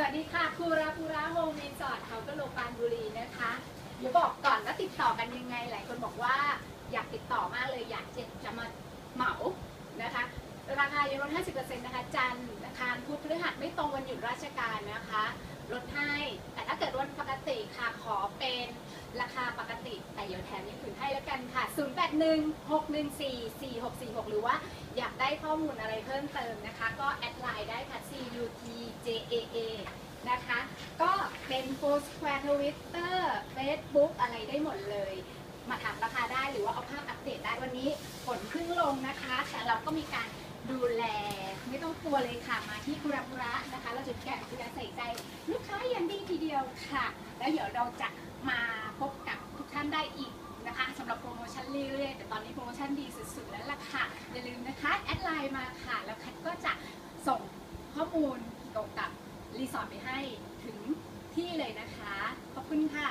สวัสดีค่ะครูราภูระโฮมรีสอร์ทเขากะโลปานบุรีนะคะ เดี๋ยวบอกก่อนว่าติดต่อกันยังไง หลายคนบอกว่าอยากติดต่อมากเลยอยากจะจะมาเหมานะคะ ราคายังลด50%นะคะจันทร์อังคารพุธพฤหัสไม่ตรงวันหยุดราชการนะคะลดให้ แต่ถ้าเกิดวันปกติค่ะขอเป็นราคาปกติ แต่เดี๋ยวแถมยังอื่นให้แล้วกันค่ะ 0816144646 หรือว่า ได้ข้อมูลอะไรเพิ่มเติมนะคะ ก็แอดไลน์ได้ค่ะ CUTJAA นะคะ ก็เป็น Foursquare Twitter Facebook อะไรได้หมดเลย มาถามราคาได้หรือว่าเอาภาพอัปเดตได้วันนี้ฝนเพิ่งลงนะคะ แต่เราก็มีการดูแลไม่ต้องกลัวเลยค่ะมาที่คุระคุระนะคะ เราจะแกะดูแลใส่ใจ ลูกค้าอย่างดีทีเดียวค่ะ แล้วเดี๋ยวเราจะมาพบกับทุกท่านได้อีกนะคะสำหรับโปรโมชั่นเรื่อยๆแต่ตอนนี้โปรโมชั่นดีสุดๆแล้วล่ะค่ะ อย่าลืมนะคะ ไปมาค่ะ แล้วแคทก็จะส่งข้อมูลเกี่ยวกับรีสอร์ทไปให้ถึงที่เลยนะคะ ขอบคุณค่ะ